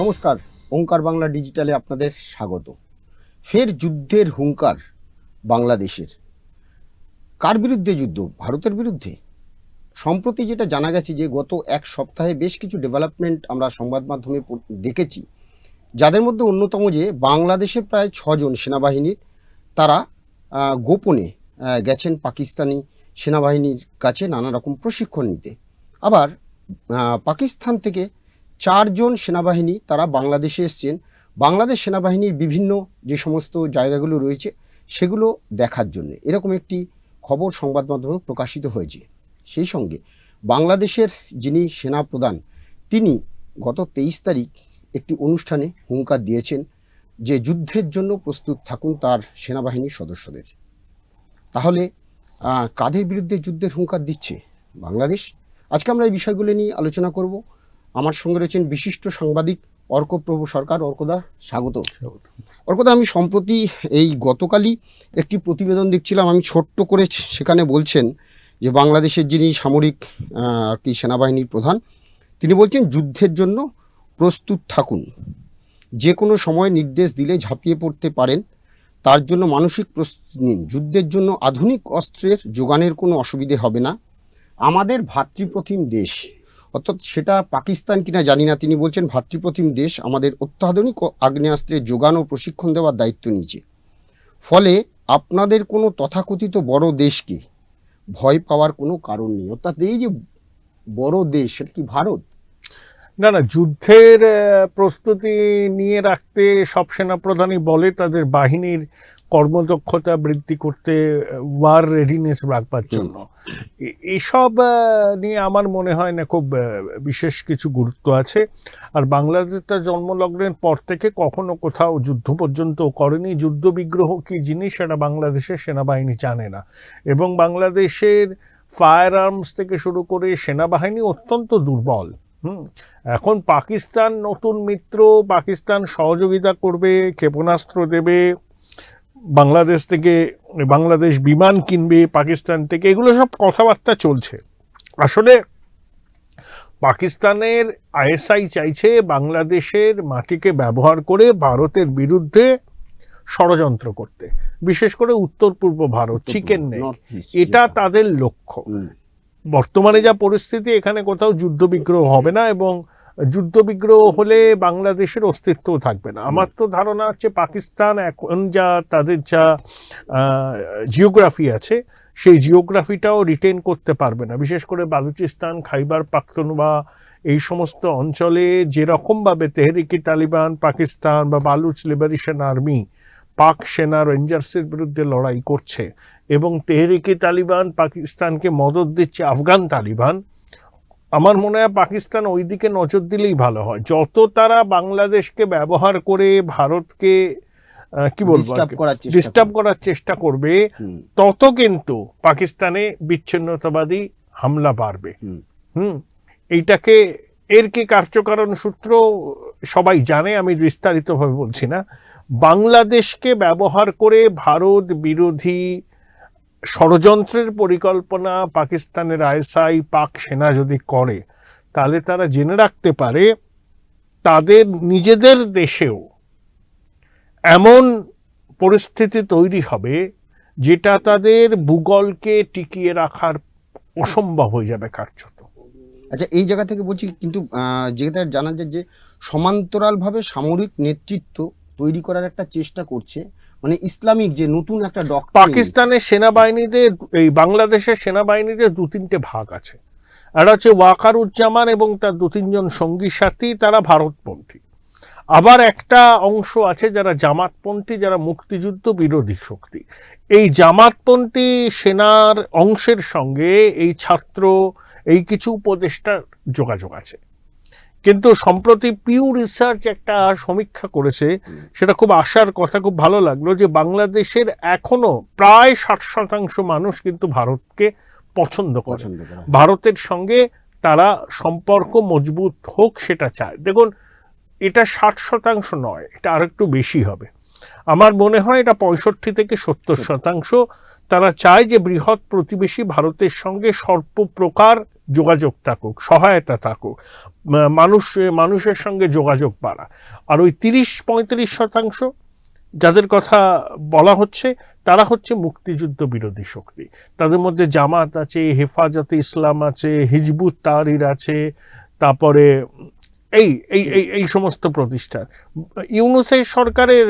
নমস্কার, ওঙ্কার বাংলা ডিজিটালে আপনাদের স্বাগত। ফের যুদ্ধের হুঙ্কার বাংলাদেশের। কার বিরুদ্ধে যুদ্ধ? ভারতের বিরুদ্ধে? সম্প্রতি যেটা জানা গেছে যে, গত এক সপ্তাহে বেশ কিছু ডেভেলপমেন্ট আমরা সংবাদ মাধ্যমে দেখেছি। যাদের মধ্যে অন্যতম যে বাংলাদেশে প্রায় ছজন সেনাবাহিনীর, তারা গোপনে গেছেন পাকিস্তানি সেনাবাহিনীর কাছে নানা রকম প্রশিক্ষণ নিতে। আবার পাকিস্তান থেকে চারজন সেনাবাহিনী তারা বাংলাদেশে এসছেন। বাংলাদেশ সেনাবাহিনীর বিভিন্ন যে সমস্ত জায়গাগুলো রয়েছে, সেগুলো দেখার জন্য। এরকম একটি খবর সংবাদ মাধ্যমে প্রকাশিত হয়েছে। সেই সঙ্গে বাংলাদেশের যিনি সেনা প্রধান তিনি গত তেইশ তারিখ একটি অনুষ্ঠানে হুঙ্কার দিয়েছেন যে যুদ্ধের জন্য প্রস্তুত থাকুন তার সেনাবাহিনীর সদস্যদের। তাহলে কাদের বিরুদ্ধে যুদ্ধের হুঙ্কার দিচ্ছে বাংলাদেশ? আজকে আমরা এই বিষয়গুলো নিয়ে আলোচনা করব। আমার সঙ্গে রয়েছেন বিশিষ্ট সাংবাদিক অর্কপ্রভু সরকার। অর্কদা স্বাগত। অর্কদা আমি সম্প্রতি এই গতকালই একটি প্রতিবেদন দেখছিলাম। আমি ছোট্ট করে সেখানে বলছেন যে বাংলাদেশের যিনি সামরিক আর কি সেনাবাহিনীর প্রধান তিনি বলছেন যুদ্ধের জন্য প্রস্তুত থাকুন। যে কোনো সময় নির্দেশ দিলে ঝাঁপিয়ে পড়তে পারেন। তার জন্য মানসিক প্রস্তুতি নিন। যুদ্ধের জন্য আধুনিক অস্ত্রের যোগানের কোনো অসুবিধে হবে না। আমাদের ভাতৃপ্রতিম দেশ। অর্থাৎ সেটা পাকিস্তান কিনা জানি না। তিনি বলছেন, ভাতৃপ্রতিম দেশ আমাদের অত্যাধুনিক আগ্নেয়াস্ত্রের যোগান ও প্রশিক্ষণ দেওয়ার দায়িত্ব নিয়েছে। ফলে আপনাদের কোনো তথাকথিত বড় দেশকে ভয় পাওয়ার কোনো কারণ নেই। অর্থাৎ এই যে বড় দেশ, সেটা কি ভারত? না না, যুদ্ধের প্রস্তুতি নিয়ে রাখতে সব সেনাপ্রধানই বলে, তাদের বাহিনীর কর্মদক্ষতা বৃদ্ধি করতে ওয়ার রেডিনেস রাখবার জন্য এসব নিয়ে আমার মনে হয় না খুব বিশেষ কিছু গুরুত্ব আছে। আর বাংলাদেশ তার জন্মলগ্নের পর থেকে কখনো কোথাও যুদ্ধ পর্যন্ত করেনি। যুদ্ধ বিগ্রহ কি জিনিস সেটা বাংলাদেশের সেনাবাহিনী জানে না। এবং বাংলাদেশের ফায়ার আর্মস থেকে শুরু করে সেনাবাহিনী অত্যন্ত দুর্বল। হুম এখন পাকিস্তান নতুন মিত্র পাকিস্তান সহযোগিতা করবে ক্ষেপণাস্ত্র দেবে বাংলাদেশ থেকে বাংলাদেশ বিমান কিনবে পাকিস্তান থেকে এগুলো সব কথাবার্তা চলছে। আসলে পাকিস্তানের আইএসআই চাইছে বাংলাদেশের মাটিকে ব্যবহার করে ভারতের বিরুদ্ধে ষড়যন্ত্র করতে। বিশেষ করে উত্তর পূর্ব ভারত চিকেন East, এটা তাদের লক্ষ্য। বর্তমানে যা পরিস্থিতি এখানে কোথাও যুদ্ধ বিগ্রহ হবে না এবং যুদ্ধ বিগ্রহ হলে বাংলাদেশের অস্তিত্ব থাকবে না। আমার তো ধারণা হচ্ছে পাকিস্তান এখন যা তাদের যা জিওগ্রাফি আছে সেই জিওগ্রাফিটাও রিটেন করতে পারবে না। বিশেষ করে বালুচিস্তান খাইবার পাখতুনবা এই সমস্ত অঞ্চলে যেরকমভাবে তেহরিকি তালিবান পাকিস্তান বা বালুচ লিবারেশন আর্মি পাক সেনা রেঞ্জার্সের বিরুদ্ধে লড়াই করছে এবং তেহরিকি তালিবান পাকিস্তানকে মদত দিচ্ছে আফগান তালিবান আমার মনে হয় পাকিস্তান ওই দিকে নজর দিলেই ভালো হয়। যত তারা বাংলাদেশকে ব্যবহার করে ভারতকে কি বলব ডিস্টার্ব। করার চেষ্টা করবে। তত কিন্তু পাকিস্তানে বিচ্ছিন্নতাবাদী হামলা বাড়বে। হুম। হুম। এইটাকে এর কি কার্যকারণ সূত্র সবাই জানে আমি বিস্তারিতভাবে বলছি না। বাংলাদেশকে ব্যবহার করে ভারত বিরোধী ষড়যন্ত্রের পরিকল্পনা, পাকিস্তানের আইএসআই, পাক সেনা যদি করে, তাহলে তারা জেনে রাখতে পারে তাদের নিজেদের দেশেও এমন পরিস্থিতি তৈরি হবে যেটা তাদের ভূগোলকে টিকিয়ে রাখার অসম্ভব হয়ে যাবে কার্যত। আচ্ছা এই জায়গা থেকে বলছি, কিন্তু যেটা জানা যায় যে সমান্তরালভাবে সামরিক নেতৃত্ব তৈরি করার একটা চেষ্টা করছে। মানে ইসলামিক যে নতুন একটা ডক্টর পাকিস্তানের সেনাবাহিনীতে এই বাংলাদেশের সেনাবাহিনীতে দু তিনটে ভাগ আছে। একটা হচ্ছে ওয়াকারুজ্জামান এবং তার দু তিনজন সঙ্গী সাথী, তারা ভারতপন্থী। আবার একটা অংশ আছে যারা জামাতপন্থী, যারা মুক্তিযুদ্ধ বিরোধী শক্তি। এই জামাতপন্থী সেনার অংশের সঙ্গে এই ছাত্র, এই কিছু উপদেষ্টার যোগাযোগ আছে। কিন্তু সম্প্রতি পিউ রিসার্চ একটা সমীক্ষা করেছে সেটা খুব আশার কথা খুব ভালো লাগল যে বাংলাদেশের এখনও প্রায় ষাট শতাংশ মানুষ কিন্তু ভারতকে পছন্দ করে। ভারতের সঙ্গে তারা সম্পর্ক মজবুত হোক সেটা চায়। দেখুন এটা ষাট শতাংশ নয় এটা আর একটু বেশি হবে। আমার মনে হয় এটা পঁয়ষট্টি থেকে সত্তর। শতাংশ। তারা চায় যে বৃহৎ প্রতিবেশী ভারতের সঙ্গে সর্বপ্রকার যোগাযোগ থাকুক, সহায়তা থাকুক মানুষ, মানুষের সঙ্গে যোগাযোগ বাড়া। আর ওই তিরিশ পঁয়ত্রিশ শতাংশ যাদের কথা বলা হচ্ছে, তারা হচ্ছে মুক্তিযুদ্ধ বিরোধী শক্তি। তাদের মধ্যে জামাত আছে, হেফাজতে ইসলাম আছে, হিজবুত তাহরির আছে, তারপরে এই এই এই এই সমস্ত প্রতিষ্ঠান। ইউনুসের সরকারের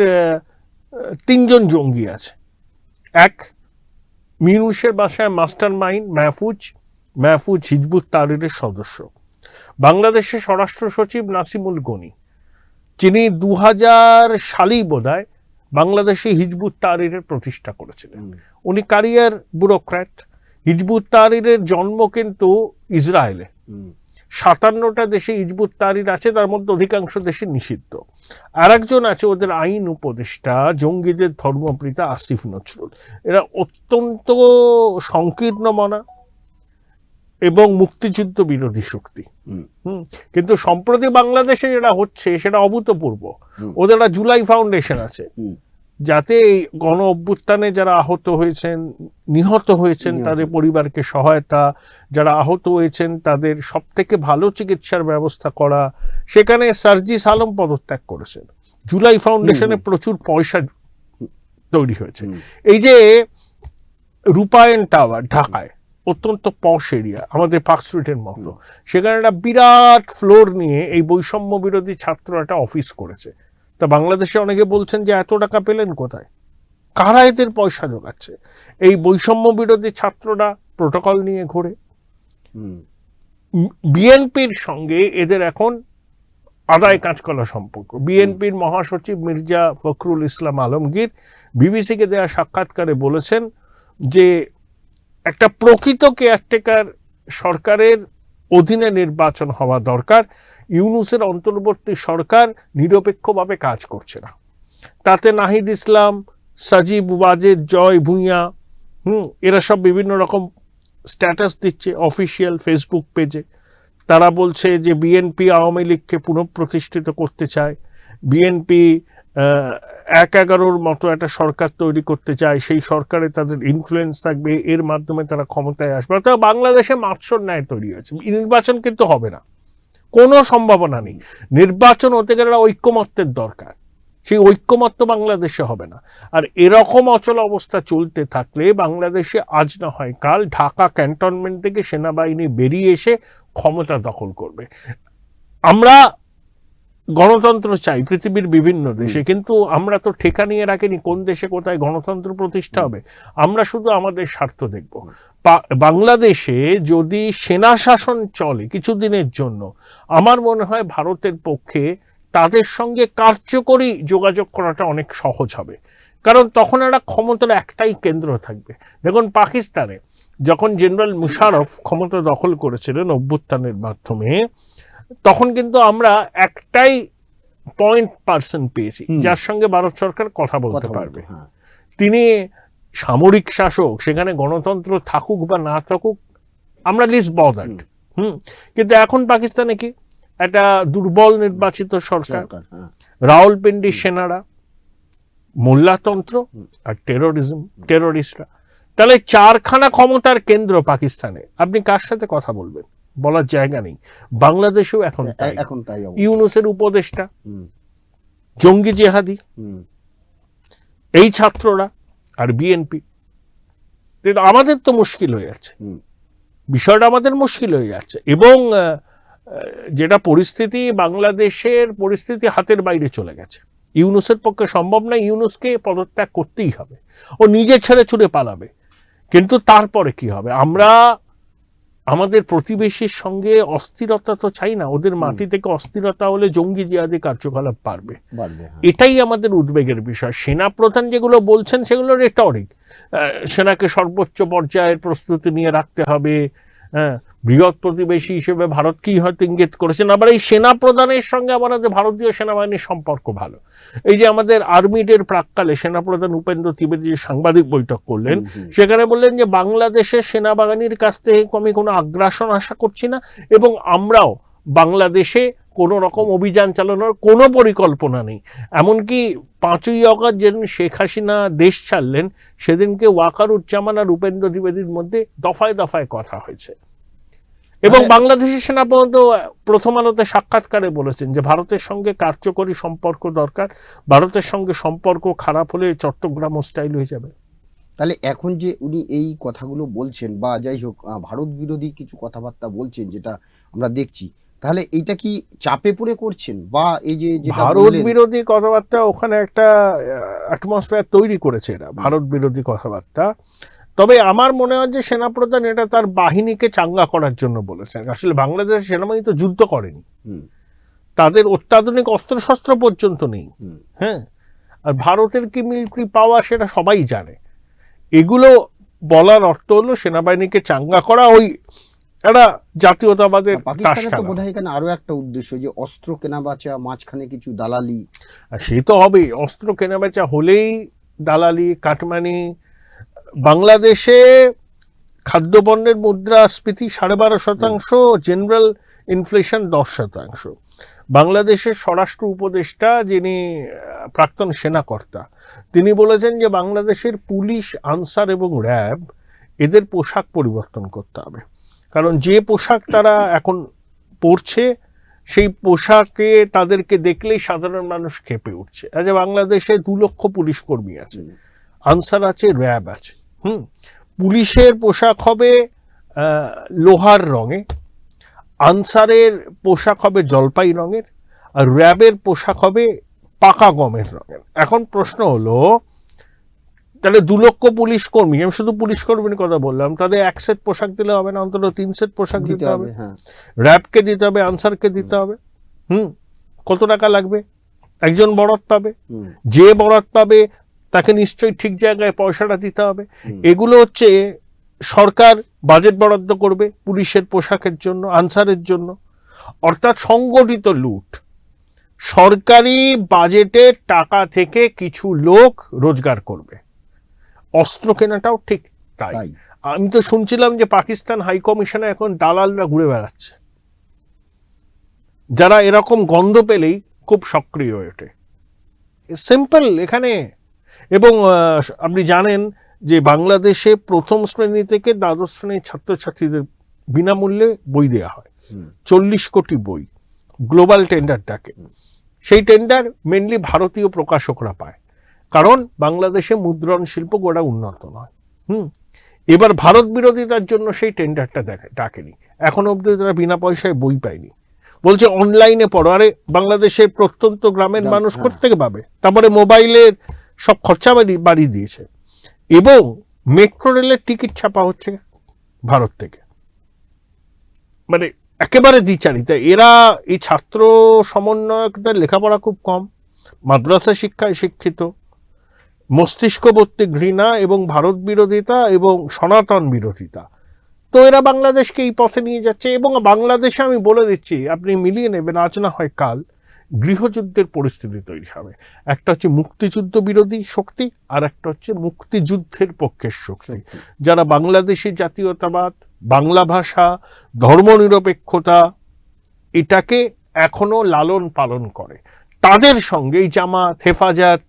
তিনজন জঙ্গি আছে। এক, মিনুসের বাসায় মাস্টার মাইন্ড মাহফুজ মাহফুজ হিজবুত তাহরিরের সদস্য। বাংলাদেশের স্বরাষ্ট্র সচিব নাসিমুল গনি। যিনি দু হাজার সালেই বোধহয় বাংলাদেশে হিজবুত তাহরিরের প্রতিষ্ঠা করেছিলেন। উনি কারিয়ার ব্যুরোক্র্যাট। হিজবুত তাহরিরের জন্ম কিন্তু ইসরায়েলে। সাতান্নটা দেশে হিজবুত তাহরির আছে তার মধ্যে অধিকাংশ দেশে নিষিদ্ধ। আর একজন আছে ওদের আইন উপদেষ্টা জঙ্গিদের ধর্মপ্রীতা আসিফ নজরুল। এরা অত্যন্ত সংকীর্ণ মনা। এবং মুক্তিযুদ্ধ বিরোধী শক্তি। কিন্তু সম্প্রতি বাংলাদেশে যেটা হচ্ছে সেটা অভূতপূর্ব। ওদের একটা জুলাই ফাউন্ডেশন আছে। যাতে এই গণ অভ্যুত্থানে যারা আহত হয়েছেন নিহত হয়েছেন তাদের পরিবারকে সহায়তা যারা আহত হয়েছেন তাদের সব থেকে ভালো চিকিৎসার ব্যবস্থা করা সেখানে সার্জিস আলম পদত্যাগ করেছেন। জুলাই ফাউন্ডেশনে প্রচুর পয়সা তৈরি হয়েছে। এই যে রূপায়ণ টাওয়ার ঢাকায় অত্যন্ত পশ এরিয়া আমাদের পার্ক স্ট্রিটের মতো। সেখানে একটা বিরাট ফ্লোর নিয়ে এই বৈষম্য বিরোধী ছাত্র একটা অফিস করেছে। তা বাংলাদেশে অনেকে বলছেন যে এত টাকা পেলেন কোথায়? কারা এদের পয়সা জোগাচ্ছে? এই বৈষম্য বিরোধী ছাত্ররা প্রোটোকল নিয়ে ঘোরে। বিএনপির সঙ্গে এদের এখন আদায় কাঁচকলা সম্পর্ক। বিএনপির মহাসচিব মির্জা ফখরুল ইসলাম আলমগীর বিবিসিকে দেওয়া সাক্ষাৎকারে বলেছেন যে একটা প্রকৃত কেয়ারটেকার সরকারের অধীনে নির্বাচন হওয়া দরকার। ইউনুসের অন্তর্বর্তী সরকার নিরপেক্ষভাবে কাজ করছে না। তাতে নাহিদ ইসলাম, সাজিব ওয়াজেদ, জয় ভুঁইয়া, হুম, এরা সব বিভিন্ন রকম স্ট্যাটাস দিচ্ছে অফিসিয়াল ফেসবুক পেজে তারা বলছে যে বিএনপি আওয়ামী লীগকে পুনঃপ্রতিষ্ঠিত করতে চায়। বিএনপি এক এগারোর মতো একটা সরকার তৈরি করতে চায়, সেই সরকারে তাদের ইনফ্লুয়েন্স থাকবে, এর মাধ্যমে তারা ক্ষমতায় আসবে। অর্থাৎ বাংলাদেশে মাৎসর ন্যায় তৈরি হয়েছে। নির্বাচন কিন্তু হবে না। কোনো সম্ভাবনা নেই। নির্বাচন হতে গেলে ঐক্যমত্যের দরকার। সেই ঐক্যমত্য বাংলাদেশে হবে না। আর এরকম অচল অবস্থা চলতে থাকলে বাংলাদেশে আজ না হয় কাল ঢাকা ক্যান্টনমেন্ট থেকে সেনাবাহিনী বেরিয়ে এসে ক্ষমতা দখল করবে। আমরা গণতন্ত্র চাই পৃথিবীর বিভিন্ন দেশে। কিন্তু আমরা তো ঠেকা নিয়ে রাখিনি কোন দেশে কোথায় গণতন্ত্র প্রতিষ্ঠা হবে। আমরা শুধু আমাদের স্বার্থ দেখব। বাংলাদেশে যদি সেনা শাসন চলে কিছুদিনের জন্য আমার মনে হয় ভারতের পক্ষে তাদের সঙ্গে কার্যকরী যোগাযোগ করাটা অনেক সহজ হবে। কারণ তখন একটা ক্ষমতার একটাই কেন্দ্র থাকবে। দেখুন পাকিস্তানে যখন জেনারেল মুশারফ ক্ষমতা দখল করেছিলেন অভ্যুত্থানের মাধ্যমে তখন কিন্তু আমরা একটাই পয়েন্ট পার্সন পেয়েছি যার সঙ্গে ভারত সরকার কথা বলতে পারবে। হ্যাঁ। তিনি সামরিক শাসক সেখানে গণতন্ত্র থাকুক বা না থাকুক আমরা লিস্ট বদার্ড হুম। কিন্তু এখন পাকিস্তানে কি? একটা দুর্বল নির্বাচিত সরকার হ্যাঁ। রাওলপিন্ডির সেনারা মোল্লাতন্ত্র আর টেরোরিজম টেরোরিস্টরা তাহলে চারখানা ক্ষমতার কেন্দ্র পাকিস্তানে আপনি কার সাথে কথা বলবেন? বলার জায়গা নেই। বাংলাদেশেও এখন এখন তাই। ইউনুসের উপদেষ্টা জঙ্গি জেহাদি এই ছাত্ররা আর বিএনপি। আমাদের তো মুশকিল হয়ে যাচ্ছে। বিষয়টা আমাদের মুশকিল হয়ে যাচ্ছে। এবং যেটা পরিস্থিতি বাংলাদেশের পরিস্থিতি হাতের বাইরে চলে গেছে। ইউনুসের পক্ষে সম্ভব না ইউনুসকে পদত্যাগ করতেই হবে। ও নিজে ছেড়ে ছুড়ে পালাবে। কিন্তু তারপরে কি হবে? আমরা আমাদের প্রতিবেশীর সঙ্গে অস্থিরতা তো চাই না ওদের মাটি থেকে অস্থিরতা হলে জঙ্গি জিয়াদি কার্যকলাপ পারবে বাড়বে, হ্যাঁ। এটাই আমাদের উদ্বেগের বিষয়। সেনা প্রধান যেগুলো বলছেন সেগুলো রেটরিক সেনাকে সর্বোচ্চ পর্যায়ের প্রস্তুতি নিয়ে রাখতে হবে হ্যাঁ। বৃহৎ প্রতিবেশী হিসেবে ভারতকেই হয়তো ইঙ্গিত করেছেন। আবার এই সেনা প্রধানের সঙ্গে আমাদের ভারতীয় সেনাবাহিনীর সম্পর্ক ভালো। এই যে আমাদের আর্মিডের প্রাককালে সেনাপ্রধান উপেন্দ্র ত্রিবেদী যে সাংবাদিক বৈঠক করলেন। সেখানে বললেন যে বাংলাদেশের সেনাবাহিনীর কাছ থেকে আমি কোনো আগ্রাসন আশা করছি না এবং আমরাও বাংলাদেশে কোনো রকম অভিযান চালানোর কোনো পরিকল্পনা নেই। এমনকি পাঁচই অগস্ট যেদিন শেখ হাসিনা দেশ ছাড়লেন সেদিনকে ওয়াকারুজ্জামান আর উপেন্দ্র দ্বিবেদীর মধ্যে দফায় দফায় কথা হয়েছে। এবং মানে- বাংলাদেশের সেনা পর্যন্ত প্রথম আলোতে সাক্ষাৎকারে বলেছেন যে ভারতের সঙ্গে কার্যকরী সম্পর্ক দরকার ভারতের সঙ্গে সম্পর্ক খারাপ হলে চট্টগ্রাম স্টাইল হয়ে যাবে। তাহলে এখন যে উনি এই কথাগুলো বলছেন বা যাই হোক ভারত বিরোধী কিছু কথাবার্তা বলছেন যেটা আমরা দেখছি তাহলে এইটা কি চাপে পড়ে করছেন? বা এই যে ভারত বিরোধী কথাবার্তা ওখানে একটা অ্যাটমসফিয়ার তৈরি করেছে এরা ভারত বিরোধী কথাবার্তা। তবে আমার মনে হয় যে সেনাপ্রধান এটা তার বাহিনীকে চাঙ্গা করার জন্য বলেছেন। আসলে বাংলাদেশের সেনাবাহিনী তো যুদ্ধ করেনি। তাদের অত্যাধুনিক অস্ত্রশস্ত্র পর্যন্ত নেই। হ্যাঁ? আর ভারতের কি মিলিটারি পাওয়া সেটা সবাই জানে। এগুলো বলার অর্থ হলো সেনাবাহিনীকে চাঙ্গা করা ওই একটা জাতীয়তাবাদের পাকিস্তানের তো। বোধহয় এখানে আরও একটা উদ্দেশ্য যে অস্ত্র কেনা বাঁচা মাঝখানে কিছু দালালি। সে তো হবে অস্ত্র কেনা কেনাবেচা হলেই দালালি কাটমানি বাংলাদেশে খাদ্যপণ্যের মুদ্রাস্ফীতি সাড়ে বারো শতাংশ জেনারেল ইনফ্লেশন দশ শতাংশ। বাংলাদেশের স্বরাষ্ট্র উপদেষ্টা যিনি প্রাক্তন সেনাকর্তা তিনি বলেছেন যে বাংলাদেশের পুলিশ আনসার এবং র্যাব এদের পোশাক পরিবর্তন করতে হবে। কারণ যে পোশাক তারা এখন পরছে, সেই পোশাকে তাদেরকে দেখলেই সাধারণ মানুষ খেপে উঠছে। আচ্ছা বাংলাদেশে দু লক্ষ পুলিশ কর্মী আছে, আনসার আছে, র্যাব আছে, হুম? পুলিশের পোশাক হবে লোহার রঙে, আনসারের পোশাক হবে জলপাই রঙের, আর র্যাবের পোশাক হবে পাকা গমের রঙের। এখন প্রশ্ন হলো তাহলে দু লক্ষ পুলিশ কর্মী আমি শুধু পুলিশ কর্মীর কথা বললাম তাদের এক সেট পোশাক দিলে হবে না অন্তত তিন সেট পোশাক দিতে হবে র্যাবকে দিতে হবে আনসারকে দিতে হবে। হুম? কত টাকা লাগবে? একজন বরাত পাবে। যে বরাত পাবে তাকে নিশ্চয়ই ঠিক জায়গায় পয়সাটা দিতে হবে। এগুলো হচ্ছে সরকার বাজেট বরাদ্দ করবে পুলিশের পোশাকের জন্য আনসারের জন্য। অর্থাৎ সংগঠিত লুট। সরকারি বাজেটের টাকা থেকে কিছু লোক রোজগার করবে। অস্ত্র কেনাটাও ঠিক তাই। আমি তো শুনছিলাম যে পাকিস্তান হাই কমিশনে এখন দালালরা ঘুরে বেড়াচ্ছে। যারা এরকম গন্ধ পেলেই খুব সক্রিয় হয়ে ওঠে। সিম্পল এখানে। এবং আপনি জানেন যে বাংলাদেশে প্রথম শ্রেণি থেকে দ্বাদশ শ্রেণির ছাত্রছাত্রীদের বিনামূল্যে বই দেওয়া হয়। চল্লিশ কোটি বই গ্লোবাল টেন্ডার ডাকে সেই টেন্ডার মেনলি ভারতীয় প্রকাশকরা পায়। কারণ বাংলাদেশে মুদ্রণ শিল্প গোড়া উন্নত নয়। হুম? এবার ভারত বিরোধিতার জন্য সেই টেন্ডারটা দেখে- ডাকেনি। এখন অবধি তারা বিনা পয়সায় বই পায়নি। বলছে অনলাইনে পড়ো। আরে বাংলাদেশের প্রত্যন্ত গ্রামের মানুষ হ্যাঁ। কোথেকে পাবে? তারপরে মোবাইলের সব খরচা বাড়ি বাড়িয়ে দিয়েছে। এবং মেট্রো রেলের টিকিট ছাপা হচ্ছে ভারত থেকে। মানে একেবারে দ্বিচারিতা। এরা এই ছাত্র সমন্বয়কদের লেখাপড়া খুব কম। মাদ্রাসা শিক্ষায় শিক্ষিত। মস্তিষ্কবর্তী ঘৃণা এবং ভারত বিরোধিতা এবং সনাতন বিরোধিতা। তো এরা বাংলাদেশকে এই পথে নিয়ে যাচ্ছে এবং বাংলাদেশে আমি বলে দিচ্ছি আপনি মিলিয়ে নেবেন আজ না হয় কাল গৃহযুদ্ধের পরিস্থিতি তৈরি হবে। একটা হচ্ছে মুক্তিযুদ্ধ বিরোধী শক্তি আর একটা হচ্ছে মুক্তিযুদ্ধের পক্ষের শক্তি। যারা বাংলাদেশি জাতীয়তাবাদ বাংলা ভাষা ধর্মনিরপেক্ষতা এটাকে এখনও লালন পালন করে। তাদের সঙ্গে এই জামাত হেফাজত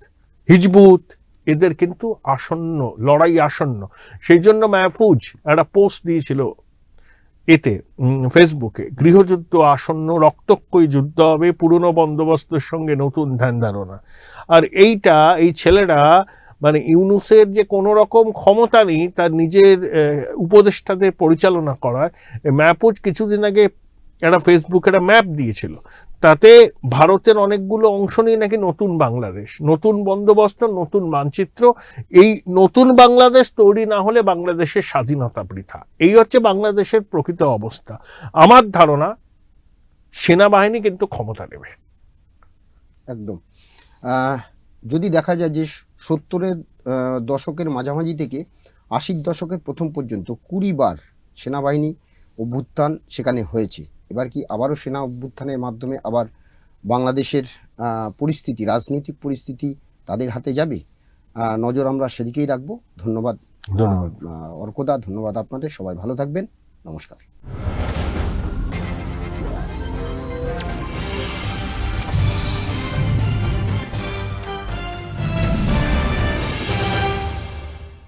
হিজবুত এদের কিন্তু আসন্ন, লড়াই আসন্ন। সেই জন্য মাহফুজ একটা পোস্ট দিয়েছিল এতে ফেসবুকে গৃহযুদ্ধ আসন্ন, রক্তক্ষয়ী যুদ্ধ হবে, পুরনো বন্দোবস্তের সঙ্গে নতুন ধ্যান ধারণা। আর এইটা, এই ছেলেরা মানে ইউনুসের যে কোনো রকম ক্ষমতা নেই, তার নিজের উপদেষ্টাদের পরিচালনা করার ম্যাপুজ কিছুদিন আগে একটা ফেসবুকে একটা ম্যাপ দিয়েছিল। তাতে ভারতের অনেকগুলো অংশ নিয়ে নাকি নতুন বাংলাদেশ, নতুন বন্দোবস্ত, নতুন মানচিত্র। এই নতুন বাংলাদেশ তৈরি না হলে বাংলাদেশের স্বাধীনতা বৃথা। এই হচ্ছে বাংলাদেশের প্রকৃত অবস্থা। আমার ধারণা, সেনাবাহিনী কিন্তু ক্ষমতা নেবে। একদম। যদি দেখা যায় যে সত্তরের দশকের মাঝামাঝি থেকে আশির দশকের প্রথম পর্যন্ত কুড়ি বার সেনাবাহিনী অভ্যুত্থান সেখানে হয়েছে। এবার কি আবারও সেনা অভ্যুত্থানের মাধ্যমে আবার বাংলাদেশের পরিস্থিতি রাজনৈতিক পরিস্থিতি তাদের হাতে যাবে? নজর আমরা সেদিকেই রাখব। ধন্যবাদ। ধন্যবাদ। অর্কদা ধন্যবাদ আপনাদের। সবাই ভালো থাকবেন। নমস্কার।